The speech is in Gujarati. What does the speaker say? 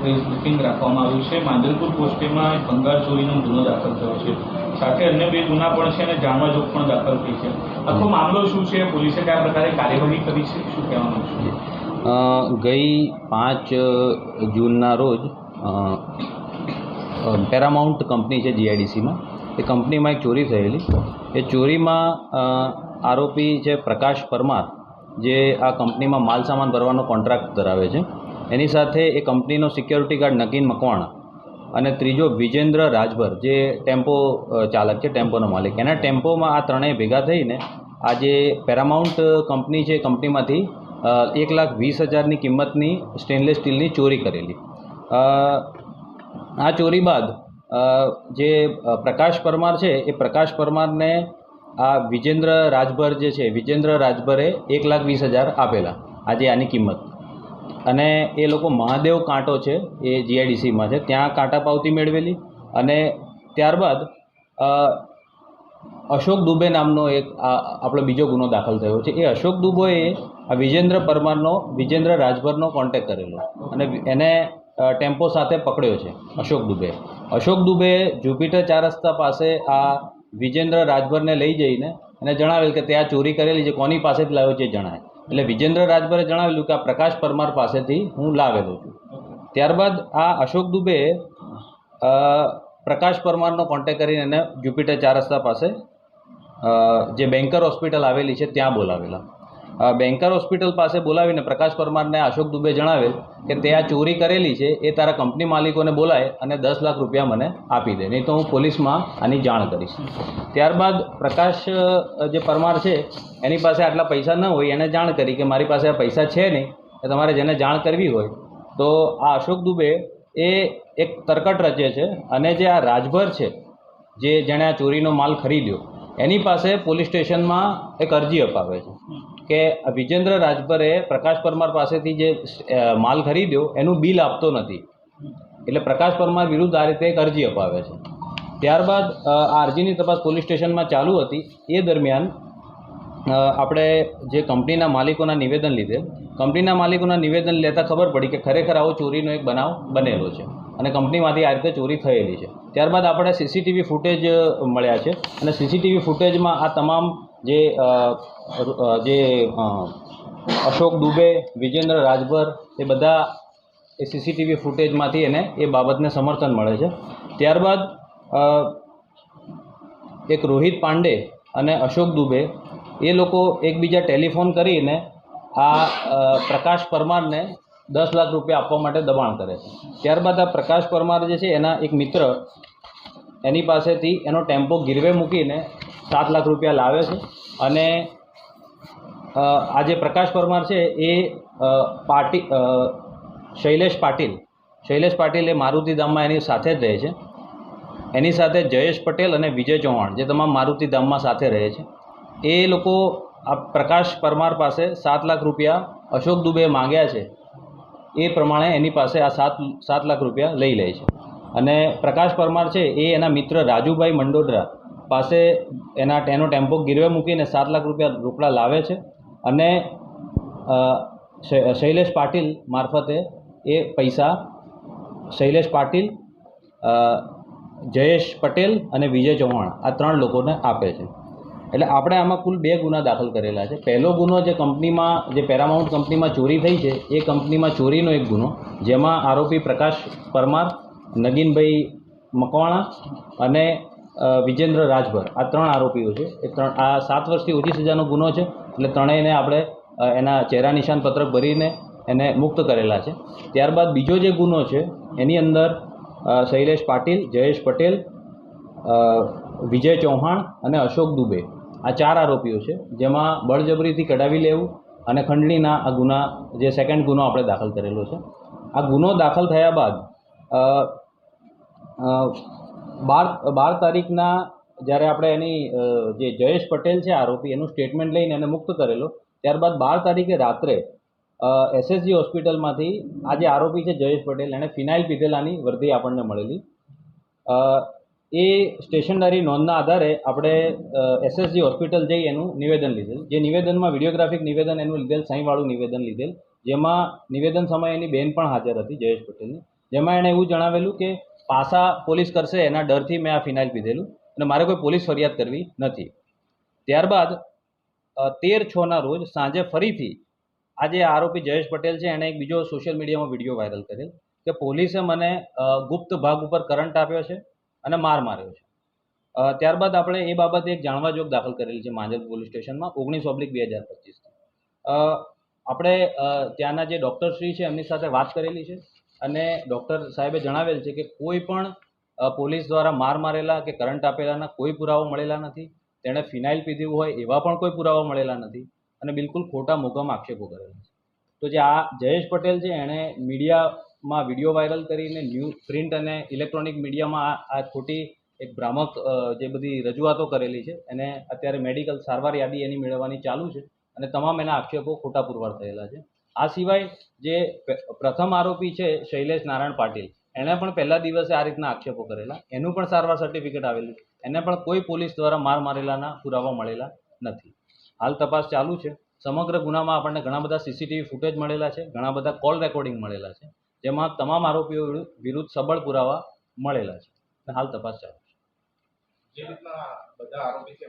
પ્રેસ બ્રીફિંગ રાખવામાં આવ્યું છે? માંદલપુર પોસ્ટેમાં ભંગાર ચોરીનો ગુનો દાખલ થયો છે. સાથે અન્ય બે ગુના પણ છે અને જાણવા જોગ પણ દાખલ થઈ છે. આખો મામલો શું છે? પોલીસે કયા પ્રકારે કાર્યવાહી કરી છે? શું કહેવાનું છે? ગઈ પાંચ જૂનના રોજ પેરામાઉન્ટ કંપની છે જીઆઈડીસીમાં એ કંપનીમાં એક ચોરી થયેલી. એ ચોરીમાં આરોપી છે પ્રકાશ પરમાર, જે આ કંપનીમાં માલ સામાન ભરવાનો કોન્ટ્રાક્ટ ધરાવે છે. એની સાથે એ કંપનીનો સિક્યોરિટી ગાર્ડ નકીન મકવાણા અને ત્રીજો વિજેન્દ્ર રાજભર, જે ટેમ્પો ચાલક છે, ટેમ્પોનો માલિક. એના ટેમ્પોમાં આ ત્રણેય ભેગા થઈને આ જે પેરામાઉન્ટ કંપની છે કંપનીમાંથી એક લાખ વીસ હજારની કિંમતની સ્ટેનલેસ સ્ટીલની ચોરી કરેલી. આ ચોરી બાદ જે પ્રકાશ પરમાર છે, એ પ્રકાશ પરમારને આ વિજેન્દ્ર રાજભર જે છે, વિજેન્દ્ર રાજભરે એક લાખ વીસ હજાર આપેલા, આજે આની કિંમત. અને એ લોકો મહાદેવ કાંટો છે, એ જીઆઈડીસીમાં છે. ત્યાં કાંટા પાવતી મેળવેલી અને ત્યારબાદ અશોક દુબે નામનો એક આપણો બીજો ગુનો દાખલ થયો છે. એ અશોક દુબેએ વિજેન્દ્ર પરમારનો, વિજેન્દ્ર રાજભરનો કોન્ટેક કરેલો અને એને ટેમ્પો સાથે પકડ્યો છે, અશોક દુબે. અશોક દુબે જુપિટર ચાર રસ્તા પાસે આ વિજેન્દ્ર રાજભરને લઈ જઈને એને જણાવેલ કે તે આ ચોરી કરેલી છે, કોની પાસેથી લાવ્યો છે જણાય. એટલે વિજેન્દ્ર રાજભરે જણાવેલું કે આ પ્રકાશ પરમાર પાસેથી હું લાવેલો છું. ત્યારબાદ આ અશોક દુબે પ્રકાશ પરમારનો કોન્ટેક કરીને એને જુપિટર ચાર રસ્તા પાસે જે બેન્કર હોસ્પિટલ આવેલી છે, ત્યાં બોલાવેલા. બેન્કર હોસ્પિટલ પાસે બોલાવીને પ્રકાશ પરમારને અશોક દુબે જણાવેલ કે તે આ ચોરી કરેલી છે, એ તારા કંપની માલિકોને બોલાય અને દસ લાખ રૂપિયા મને આપી દે. નહીં તો હું પોલીસમાં આની જાણ કરીશ. ત્યારબાદ પ્રકાશ જે પરમાર છે, એની પાસે આટલા પૈસા ન હોય, એને જાણ કરી કે મારી પાસે આ પૈસા છે નહીં એ તમારે જેને જાણ કરવી હોય, તો આ અશોક દુબે એ એક તરકટ રચે છે અને જે આ રાજભર છે, જે જેણે આ ચોરીનો માલ ખરીદ્યો, એની પાસે પોલીસ સ્ટેશનમાં એક અરજી અપાવે છે. કે વિજેન્દ્ર રાજભરે પ્રકાશ પરમાર પાસેથી જે માલ ખરીદ્યો, એનું બિલ આપતો નથી. એટલે પ્રકાશ પરમાર વિરુદ્ધ આ રીતે એક અરજી અપાવે છે. ત્યારબાદ આ અરજીની તપાસ પોલીસ સ્ટેશનમાં ચાલુ હતી. એ દરમિયાન આપણે જે કંપનીના માલિકોના નિવેદન લીધે, કંપનીના માલિકોના નિવેદન લેતા ખબર પડી કે ખરેખર આવો ચોરીનો એક બનાવ બનેલો છે અને કંપનીમાંથી આ રીતે ચોરી થયેલી છે. ત્યારબાદ આપણે સીસીટીવી ફૂટેજ મળ્યા છે અને સીસીટીવી ફૂટેજમાં આ તમામ જે જે અશોક દુબે, વિજેન્દ્ર રાજભર, એ બધા એ સીસીટીવી ફૂટેજમાંથી એને એ બાબતને સમર્થન મળે છે. ત્યારબાદ એક રોહિત પાંડે અને અશોક દુબે એ લોકો એકબીજા ટેલિફોન કરીને આ પ્રકાશ પરમારને દસ લાખ રૂપિયા આપવા માટે દબાણ કરે છે. ત્યારબાદ આ પ્રકાશ પરમાર જે છે એના એક મિત્ર, એની પાસેથી એનો ટેમ્પો ગીરવે મૂકીને સાત લાખ રૂપિયા લાવે છે. અને આ જે પ્રકાશ પરમાર છે એ પાટી શૈલેષ પાટીલ શૈલેષ પાટીલ એ મારુતિ ધામમાં એની સાથે જ રહે છે. એની સાથે જયેશ પટેલ અને વિજય ચૌહાણ, જે તમામ મારુતિ ધામમાં સાથે રહે છે. એ લોકો આ પ્રકાશ પરમાર પાસે સાત લાખ રૂપિયા અશોક દુબે માંગ્યા છે. એ પ્રમાણે એની પાસે આ સાત સાત લાખ રૂપિયા લઈ લે છે. અને પ્રકાશ પરમાર છે એ એના મિત્ર રાજુભાઈ મંડોદરા પાસે એના એનો ટેમ્પો ગીરવે મૂકીને સાત લાખ રૂપિયા રોકડા લાવે છે અને શૈલેષ પાટીલ મારફતે એ પૈસા શૈલેષ પાટીલ જયેશ પટેલ અને વિજય ચૌહાણ આ ત્રણ લોકોને આપે છે. એટલે આપણે આમાં કુલ બે ગુના દાખલ કરેલા છે. પહેલો ગુનો જે કંપનીમાં, જે પેરામાઉન્ટ કંપનીમાં ચોરી થઈ છે, એ કંપનીમાં ચોરીનો એક ગુનો, જેમાં આરોપી પ્રકાશ પરમાર, નગીનભાઈ મકવાણા અને વિજેન્દ્ર રાજભર આ ત્રણ આરોપીઓ છે. એ ત્રણ, આ સાત વર્ષથી ઓછી સજાનો ગુનો છે એટલે ત્રણેયને આપણે એના ચહેરા નિશાન પત્રક ભરીને એને મુક્ત કરેલા છે. ત્યારબાદ બીજો જે ગુનો છે, એની અંદર શૈલેષ પાટીલ, જયેશ પટેલ વિજય ચૌહાણ અને અશોક દુબે. આ ચાર આરોપીઓ છે, જેમાં બળજબરીથી કઢાવી લેવું અને ખંડણીના આ ગુના, જે સેકન્ડ ગુનો આપણે દાખલ કરેલો છે. આ ગુનો દાખલ થયા બાદ બાર બાર તારીખના જ્યારે આપણે એની જે જયેશ પટેલ છે આરોપી, એનું સ્ટેટમેન્ટ લઈને એને મુક્ત કરેલો, ત્યારબાદ બાર તારીખે રાત્રે એસએસજી હોસ્પિટલમાંથી આ જે આરોપી છે જયેશ પટેલ, એણે ફિનાઇલ પીધેલાની વર્દી આપણને મળેલી. એ સ્ટેશનરી નોંધના આધારે આપણે એસએસજી હોસ્પિટલ જઈ એનું નિવેદન લીધેલ. જે નિવેદનમાં વિડીયોગ્રાફિક નિવેદન, એનું લીધેલ, સાંઈવાળું નિવેદન લીધેલ, જેમાં નિવેદન સમયે એની બેન પણ હાજર હતી જયેશ પટેલની. જેમાં એણે એવું જણાવેલું કે પાસા પોલીસ કરશે એના ડરથી મેં આ ફિનાઇલ પીધેલું અને મારે કોઈ પોલીસ ફરિયાદ કરવી નથી. ત્યારબાદ તેર છના રોજ સાંજે ફરીથી આ જે આરોપી જયેશ પટેલ છે, એણે એક બીજો સોશિયલ મીડિયામાં વીડિયો વાયરલ કરેલ કે પોલીસે મને ગુપ્ત ભાગ ઉપર કરંટ આપ્યો છે અને માર માર્યો છે. ત્યારબાદ આપણે એ બાબતે એક જાણવા જોગ દાખલ કરેલી છે માંજલ પોલીસ સ્ટેશનમાં ઓગણીસ ઓબ્લિક બે હજાર પચીસ આપણે ત્યાંના જે ડૉક્ટરશ્રી છે એમની સાથે વાત કરેલી છે. અને ડૉક્ટર સાહેબે જણાવેલ છે કે કોઈ પણ પોલીસ દ્વારા માર મારેલા કે કરંટ આપેલાના કોઈ પુરાવો મળેલા નથી. તેણે ફિનાઇલ પીધું હોય એવા પણ કોઈ પુરાવા મળેલા નથી અને બિલકુલ ખોટા મોકામાં આક્ષેપો કરેલા છે. તો જે આ જયેશ પટેલ છે, એણે મીડિયામાં વીડિયો વાયરલ કરીને ન્યૂઝ પ્રિન્ટ અને ઇલેક્ટ્રોનિક મીડિયામાં આ ખોટી એક ભ્રામક જે બધી રજૂઆતો કરેલી છે, એને અત્યારે મેડિકલ સારવાર યાદી એની મેળવવાની ચાલુ છે અને તમામ એના આક્ષેપો ખોટા પુરવાર થયેલા છે. આ સિવાય જે પ્રથમ આરોપી છે શૈલેષ નારાયણ પાટીલ, એણે પણ પહેલા દિવસે આ રીતના આક્ષેપો કરેલા. એનું પણ સારવાર સર્ટિફિકેટ આવેલું એને પણ કોઈ પોલીસ દ્વારા માર મારેલાના પુરાવા મળેલા નથી. હાલ તપાસ ચાલુ છે. સમગ્ર ગુનામાં આપણને ઘણા બધા સીસીટીવી ફૂટેજ મળેલા છે. ઘણા બધા કોલ રેકોર્ડિંગ મળેલા છે. જેમાં તમામ આરોપીઓ વિરુદ્ધ- સબળ પુરાવા મળેલા છે. હાલ તપાસ ચાલુ છે. બધા આરોપી છે